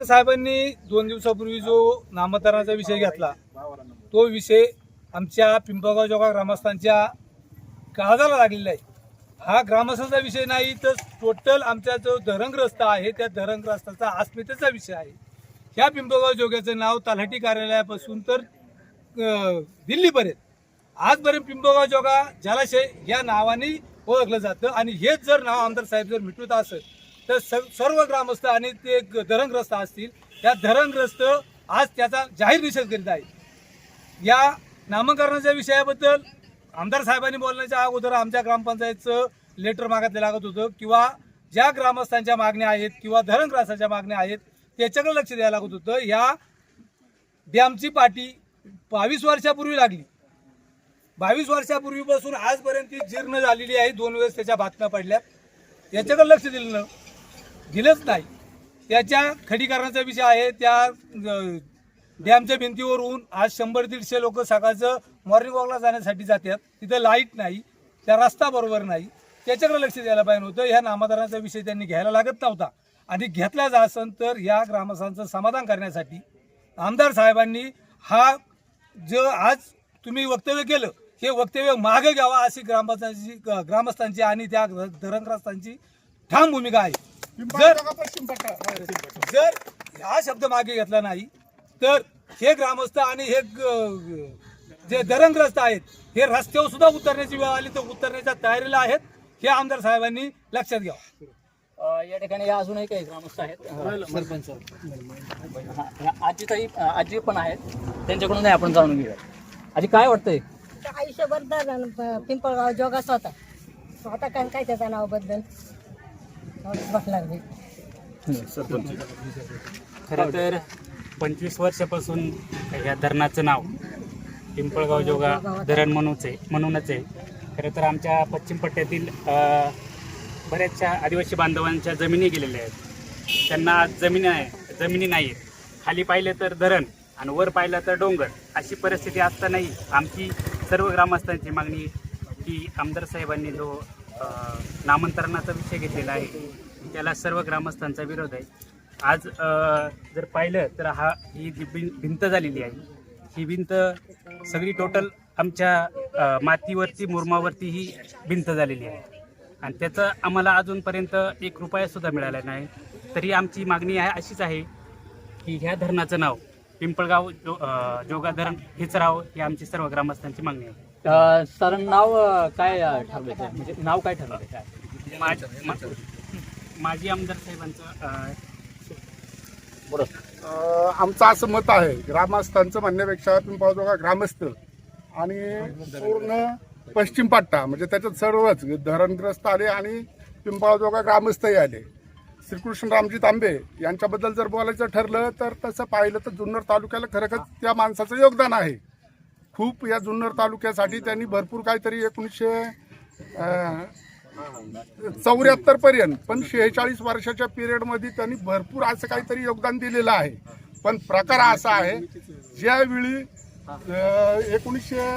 साहेबांनी दोन दिवसापूर्वी जो नामकरणाचा विषय घेतला तो विषय आमच्या पिंपळगाव जोगा ग्रामस्थांच्या काळजाला लागलेला आहे. हा ग्रामस्थांचा विषय नाही तर टोटल आमचा जो धरणग्रस्त आहे त्या धरणग्रस्ताचा अस्मितेचा विषय आहे. ह्या पिंपळगाव जोग्याचं नाव तलाठी कार्यालयापासून तर दिल्लीपर्यंत. आजपर्यंत पिंपळगाव जोगा जलाशय या नावाने ओळखलं जातं. आणि हेच जर नाव आमदार साहेब जर मिटवत असेल तर स- सर्व ग्रामस्थ आणि ते धरणग्रस्त असतील. त्या धरणग्रस्त आज त्याचा जाहीर निषेध करीत आहे या नामकरणाच्या विषयाबद्दल आमदार साहेबांनी बोलण्याच्या अगोदर आमच्या ग्रामपंचायतचं लेटर मागितलं लागत होतं किंवा ज्या ग्रामस्थांच्या मागण्या आहेत किंवा धरणग्रासाच्या मागण्या आहेत त्याच्याकडे लक्ष द्यायला लागत होतं. या डॅमची पाटी बावीस वर्षापूर्वी लागली. बावीस वर्षापूर्वीपासून आजपर्यंत ती जीर्ण झालेली आहे. दोन वेळेस त्याच्या बातम्या पडल्या याच्याकडे लक्ष दिलं ना दिलंच नाही. त्याच्या खडीकरणाचा विषय आहे. त्या डॅमच्या भिंतीवरून आज शंभर दीडशे लोक सकाळचं मॉर्निंग वॉकला जाण्यासाठी जातात. तिथं लाइट नाही. त्या रस्ता बरोबर नाही. त्याच्याकडे लक्ष द्यायला पाहिजे होतं ह्या नामदारांचा विषय त्यांनी घ्यायला लागत नव्हता. आणि घेतला जा असेल तर या ग्रामस्थांचं समाधान करण्यासाठी आमदार साहेबांनी हा जो आज तुम्ही वक्तव्य केलं हे वक्तव्य मागे घ्यावा अशी ग्रामस्थांची ग्रामस्थांची आणि त्या धरणग्रस्तांची ठाम भूमिका आहे. जर जर हा शब्द मागे घेतला नाही तर हे ग्रामस्थ आणि हे जे धरणग्रस्त आहेत हे रस्त्यावर सुद्धा उतरण्याची वेळ आली तर उतरण्याच्या तयारीला आहेत. हे आमदार साहेबांनी लक्षात घ्यावं. अ, या ठिकाणी अजूनही काही ग्रामस्थ आहेत. सरपंच. आजी ताई आजी पण आहेत. त्यांच्याकडून नाही आपण जाणून घेऊया. आजी काय वाटतंय? आयुष्यभर पिंपळगाव जोगास होता. आता काय काय त्याच्या नावाबद्दल बसला खरं तर पंचवीस वर्षापासून या धरणाचं नाव पिंपळगाव जोगा धरण म्हणूनच आहे म्हणूनच आहे. खरं तर आमच्या पश्चिम पट्ट्यातील बऱ्याचशा आदिवासी बांधवांच्या जमिनी गेलेल्या आहेत. त्यांना आज जमिनी आहे जमिनी नाही आहेत खाली पाहिलं तर धरण आणि वर पाहिलं तर डोंगर. अशी परिस्थिती असतानाही आमची सर्व ग्रामस्थांची मागणी की आमदार साहेबांनी जो नामांतरणाचा विषय घेतलेला आहे. त्याला सर्व ग्रामस्थांचा विरोध आहे. आज जर पाहिलं तर हा ही जी भिं- भिंत झालेली आहे ही भिंत सगळी टोटल आमच्या मातीवरती मुरमावरती ही भिंत झालेली आहे. आणि त्याचं आम्हाला अजूनपर्यंत एक रुपयासुद्धा मिळाला नाही. तरी आमची मागणी आहे अशीच आहे की ह्या धरणाचं नाव पिंपळगाव जो जोगा धरण हेच राहावं ही आमची सर्व ग्रामस्थांची मागणी आहे. अ, साधारण नाव अ, काय अ, ठरलंय? काय म्हणजे नाव काय ठरलंय? काय माझ- माजी आमदार साहेबांचं अ, अ, आमचं असं मत आहे ग्रामस्थांचं म्हणण्यापेक्षा पिंपळजोगा ग्रामस्थ आणि पूर्ण पश्चिम पट्टा म्हणजे त्याच्यात सर्वच धरणग्रस्त आले आणि पिंपळजोगा ग्रामस्थही आले. श्रीकृष्ण रामजी तांबे यांच्याबद्दल जर बोलायचं ठरलं तर तसं पाहिलं तर जुन्नर तालुक्याला खरंच त्या माणसाचं योगदान आहे. खूप या जुन्नर तालुक्यासाठी त्यांनी भरपूर काहीतरी एकोणीसशे चौऱ्याहत्तर पर्यंत पण शेहेचाळीस वर्षाच्या पिरियडमध्ये त्यांनी भरपूर असं काहीतरी योगदान दिलेलं आहे. पण प्रकार असा आहे ज्यावेळी एकोणीसशे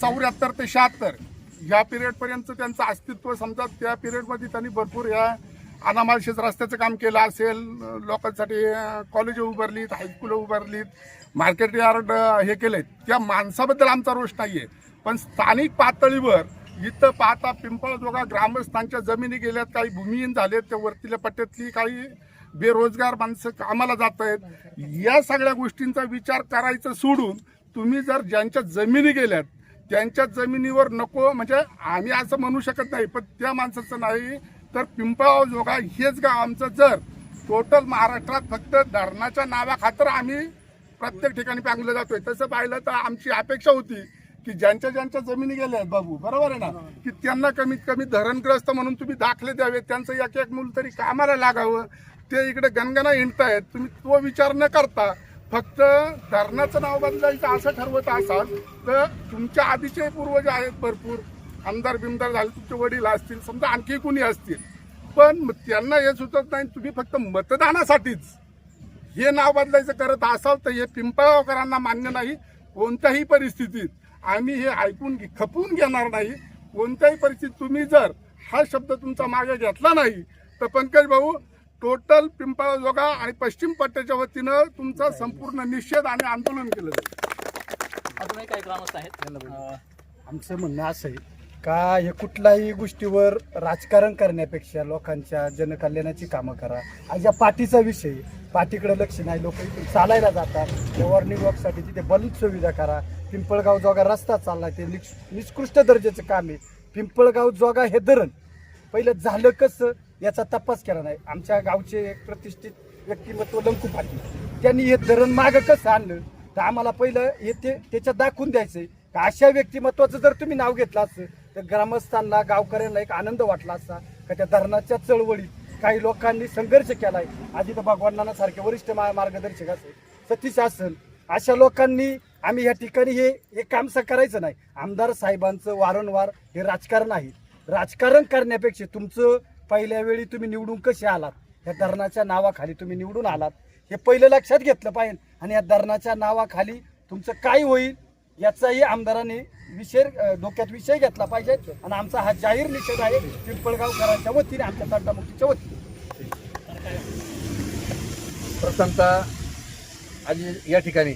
चौऱ्याहत्तर ते शहात्तर या पिरियडपर्यंत त्यांचं अस्तित्व समजा त्या पिरियडमध्ये त्यांनी भरपूर या अनामालशेच रस्त्याचं काम केलं असेल लोकांसाठी कॉलेज उभारलीत हायस्कूल उभारलीत मार्केट यार्ड हे केले त्या माणसाबद्दल आमचा रोष नाही आहे पण स्थानिक पातळीवर इथं पाहता पिंपळजोगा ग्रामस्थांच्या जमिनी गेल्यात काही भूमिहीन झालेत त्या वरतील्या पट्ट्यातली काही बेरोजगार माणसं कामाला जात आहेत या सगळ्या गोष्टींचा विचार करायचं सोडून तुम्ही जर ज्यांच्या जमिनी गेल्यात त्यांच्या जमिनीवर नको म्हणजे आम्ही असं म्हणू शकत नाही पण त्या माणसाचं नाही. तर पिंपळाव जोगा हेच गाव आमचं जर. टोटल महाराष्ट्रात फक्त धरणाच्या नावाखातर आम्ही प्रत्येक ठिकाणी पांगलं जातोय. तसं पाहिलं तर आमची अपेक्षा होती की ज्यांच्या ज्यांच्या जमिनी गेल्या आहेत बाबू बरोबर आहे ना? की त्यांना कमीत कमी धरणग्रस्त म्हणून तुम्ही दाखले द्यावे त्यांचं एक एक मूल तरी कामाला लागावं. ते इकडे गणगणा हिंडतायत. तुम्ही तो विचार न करता फक्त धरणाचं नाव बदलायचं असं ठरवत असाल तर तुमच्या आधीचे पूर्वज आहेत भरपूर. आमदार बिमदार झाले तुमचे वडील असतील समजा आणखी कुणी असतील. पण मग त्यांना हे सुचत नाही तुम्ही फक्त मतदानासाठीच हे नाव बदलायचं करत असाल तर हे पिंपळगावकरांना मान्य नाही कोणत्याही परिस्थितीत. आम्ही हे ऐकून घे- खपवून घेणार नाही. कोणत्याही परिस्थितीत तुम्ही जर हा शब्द तुमचा मागे घेतला नाही तर पंकज भाऊ टोटल पिंपळजोगा आणि पश्चिम पट्ट्याच्या वतीनं तुमचा संपूर्ण निषेध आणि आंदोलन केलं जाईल. अजूनही काही ग्रामस्थ आहेत आमचं म्हणणं असं आहे का हे कुठल्याही गोष्टीवर राजकारण करण्यापेक्षा लोकांच्या जनकल्याणाची कामं करा. आज या पाठीचा विषय पाठीकडे लक्ष नाही लोक इथून चालायला जातात. वॉर्निंग वॉकसाठी तिथे बल्ब सुविधा करा. पिंपळगाव जोगा रस्ता चालला ते निक्ष- निकृष्ट दर्जाचं काम आहे. पिंपळगाव जोगा हे धरण. पहिलं झालं कसं याचा तपास केला नाही. आमच्या गावचे एक प्रतिष्ठित व्यक्तिमत्व लंकू पाटील. त्यांनी हे धरण मागं कसं आणलं? तर आम्हाला पहिलं हे ते त्याच्यात दाखवून द्यायचं का अशा व्यक्तिमत्वाचं जर तुम्ही नाव घेतलं असं तर ग्रामस्थांना गावकऱ्यांना एक आनंद वाटला असता का त्या धरणाच्या चळवळीत काही लोकांनी संघर्ष केलाय आधी तर भगवानांना सारखे वरिष्ठ मार्गदर्शक असेल सतीश असेल अशा लोकांनी आम्ही या ठिकाणी हे हे काम स- करायचं नाही. आमदार साहेबांचं वारंवार हे राजकारण आहे. राजकारण करण्यापेक्षा तुमचं पहिल्या वेळी तुम्ही निवडून कसे आलात? या धरणाच्या नावाखाली तुम्ही निवडून आलात. हे पहिलं लक्षात घेतलं पाहिजे. आणि या धरणाच्या नावाखाली तुमचं काय होईल याचाही आमदारांनी विषय डोक्यात विषय घेतला पाहिजे आणि आमचा हा जाहीर निषेध आहे पिंपळगावकरांच्या वतीने आमच्या तंटामुक्तीच्या वतीने. प्रथमतः आज या ठिकाणी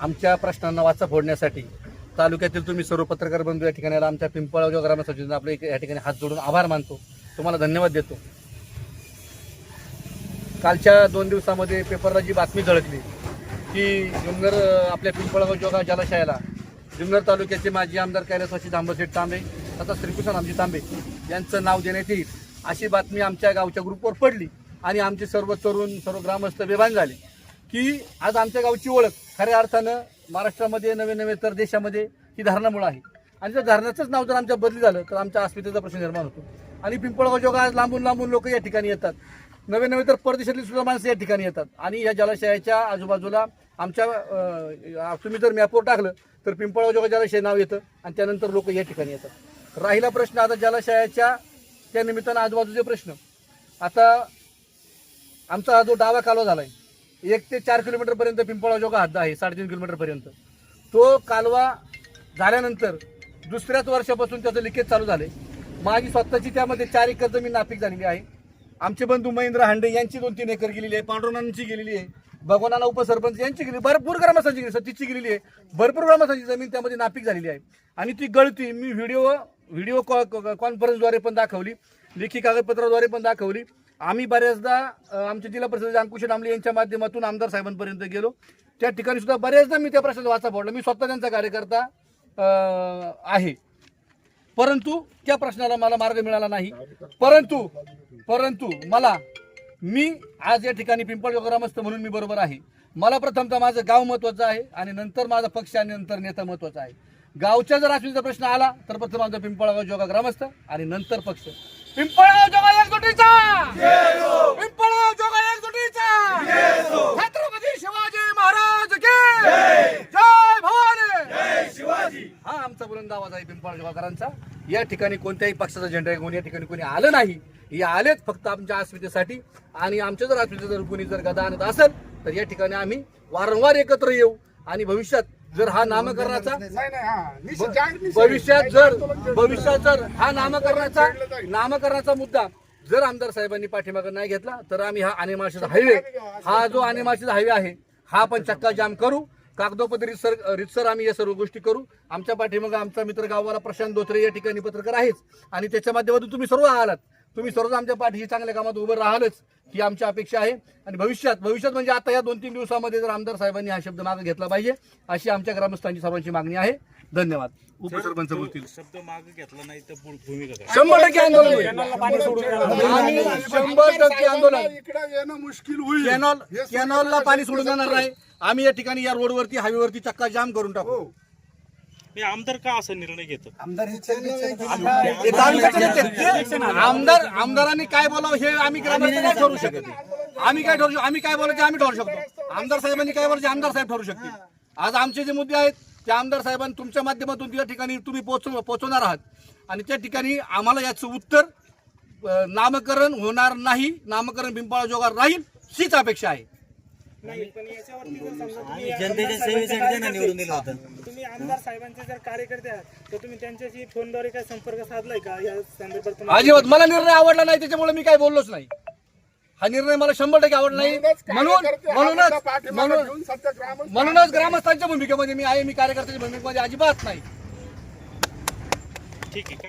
आमच्या प्रश्नांना वाचा फोडण्यासाठी तालुक्यातील तुम्ही सर्व पत्रकार बंधू या ठिकाणी आमच्या पिंपळगाव ग्रामसचिवांना आपले या ठिकाणी हात जोडून आभार मानतो. तुम्हाला धन्यवाद देतो. कालच्या दोन दिवसामध्ये पेपरला जी बातमी झळकली की डोंगर आपल्या पिंपळगाव जोगा जलाशयाला जुन्नर तालुक्याचे माजी आमदार कैलासवासी दांबरशेठ तांबे तथा श्रीकृष्ण आमजी तांबे यांचं नाव देण्यात येईल. अशी बातमी आमच्या गावच्या ग्रुपवर पडली आणि आमचे सर्व तरुण सर्व ग्रामस्थ बेभान झाले की आज आमच्या गावची ओळख खऱ्या अर्थानं महाराष्ट्रामध्ये नवे नवे तर देशामध्ये ही धरणामुळं आहे. आणि जर धरणाचंच नाव जर आमच्या बदली झालं तर आमच्या अस्मितेचा प्रश्न निर्माण होतो. आणि पिंपळगाव जोगा आज लांबून लांबून लोक या ठिकाणी येतात. नवे नवे तर परदेशातली सुद्धा माणसं या ठिकाणी येतात. आणि या जलाशयाच्या आजूबाजूला आमच्या तुम्ही जर मॅपवर टाकलं तर पिंपळाव जोगा जलाशय नाव येतं आणि त्यानंतर लोक या ठिकाणी येतात. राहिला प्रश्न आता जलाशयाच्या त्या निमित्तानं आजूबाजूचे प्रश्न. आता आमचा हा जो डावा कालवा झाला आहे एक ते चार किलोमीटरपर्यंत पिंपळाव पिंपळा जोगा हद्द आहे साडेतीन किलोमीटरपर्यंत तो कालवा झाल्यानंतर दुसऱ्याच वर्षापासून त्याचं लिकेज चालू झालंय. माझी स्वतःची त्यामध्ये चार एकर जमीन नापीक झालेली आहे. आमचे बंधू महेंद्र हांडे यांची दोन तीन एकर गेलेली आहे पांडुरंगांची गेलेली आहे. भगवानाला उपसरपंच यांची गेली भरपूर ग्रामस्थांची गेली सतीची गेलेली आहे. भरपूर ग्रामस्थांची जमीन त्यामध्ये नापीक झालेली आहे. आणि ती गळती मी व्हिडिओ व्हिडिओ कॉन्फरन्सद्वारे पण दाखवली लेखी कागदपत्राद्वारे पण दाखवली. आम्ही बऱ्याचदा आमचे जिल्हा परिषद अंकुश डांबले यांच्या माध्यमातून आमदार साहेबांपर्यंत गेलो. त्या ठिकाणी सुद्धा बऱ्याचदा मी त्या प्रश्नाचा वाचा फोडला. मी स्वतः त्यांचा कार्यकर्ता आहे. परंतु त्या प्रश्नाला मला मार्ग मिळाला नाही. परंतु परंतु मला मी आज या ठिकाणी पिंपळगाव ग्रामस्थ म्हणून मी बरोबर आहे. मला प्रथमतः माझं गाव महत्वाचं आहे आणि नंतर माझा पक्ष आणि नंतर नेता महत्त्वाचा आहे. गावच्या जर आश्वीचा प्रश्न आला तर प्रथम आमचा पिंपळगाव जोगा ग्रामस्थ आणि नंतर पक्ष. पिंपळगाव जोगा एकजुटीचा! पिंपळगाव जोगा एकजुटीचा! छत्रपती शिवाजी महाराज जय भवानी! हा आमचा बुलंद आवाज आहे पिंपळ जवाकरांचा या ठिकाणी कोणत्याही पक्षाचा झेंडा घेऊन या ठिकाणी कोणी आलं नाही. हे आलेच फक्त आमच्या अस्मितेसाठी. आणि आमच्या जर अस्मिते जर कोणी जर गदा आणत असेल तर या ठिकाणी आम्ही वारंवार एकत्र येऊ. आणि भविष्यात जर हा नामकरणाचा. भविष्यात जर भविष्यात जर हा नामकरणाचा नामकरणाचा मुद्दा जर आमदार साहेबांनी पाठीमागे नाही घेतला तर आम्ही हा आणेमाळशेचा हायवे हा जो आणेमाळशेचा हायवे आहे हा पण चक्का जाम करू. कागदोपत्री रितसर रितसर आम्ही या सर्व गोष्टी करू. आमच्या पाठीमागे आमचा मित्र गाववाला प्रशांत धोत्रे या ठिकाणी पत्रकार आहेच. आणि त्याच्या माध्यमातून तुम्ही सर्व आहात तुम्ही सर्व आमच्या पाठीशी चांगल्या कामात उभं राहालच ही आमची अपेक्षा आहे. आणि भविष्यात भविष्यात म्हणजे आता या दोन तीन दिवसामध्ये जर आमदार साहेबांनी हा शब्द मागे घेतला पाहिजे अशी आमच्या ग्रामस्थांची सर्वांची मागणी आहे. धन्यवाद. उपसरपंच बोलतील. शब्द मागे घेतला नाही तर भूमिका शंभर टक्के आंदोलन शंभर टक्के आंदोलन. इकडे येणं मुश्किल होईल. कॅनॉल हे कॅनॉलला पाणी सोडून जाणार नाही. आम्ही या ठिकाणी या रोडवरती हायवेवरती चक्का जाम करून टाकू. आमदार का असा निर्णय घेतो? आमदार हे तालुक्याचे नेते. आमदारांनी काय बोलावं हे आम्ही ग्रामस्थ नाही ठरवू शकत आम्ही काय ठरवू शकतो आम्ही काय बोलायचं आम्ही ठरवू शकतो. आमदार साहेबांनी काय बोलायचे आमदार साहेब ठरवू शकतील. आज आमचे जे मुद्दे आहेत ते आमदार साहेबांनी तुमच्या माध्यमातून त्या ठिकाणी तुम्ही पोहोचव पोहोचवणार आहात. आणि त्या ठिकाणी आम्हाला याचं उत्तर अ, नामकरण होणार नाही. नामकरण पिंपळा जोगार राहील हीच अपेक्षा आहे. जनतेच्या सेवेसाठी त्यांना निवडून दिलं होतं. तुम्ही आमदार साहेबांचे जर कार्यकर्ते आहात तर तुम्ही त्यांच्याशी फोनद्वारे काय संपर्क साधलाय का? या संदर्भात तुम्हाला- अजिबात. मला निर्णय आवडला नाही त्याच्यामुळे मी काय बोललोच नाही. हा निर्णय मला शंभर टक्के आवडला नाही. म्हणून म्हणूनच म्हणून म्हणूनच ग्रामस्थांच्या भूमिकेमध्ये मी आहे मी कार्यकर्त्याच्या भूमिकेमध्ये अजिबात नाही. ठीक आहे.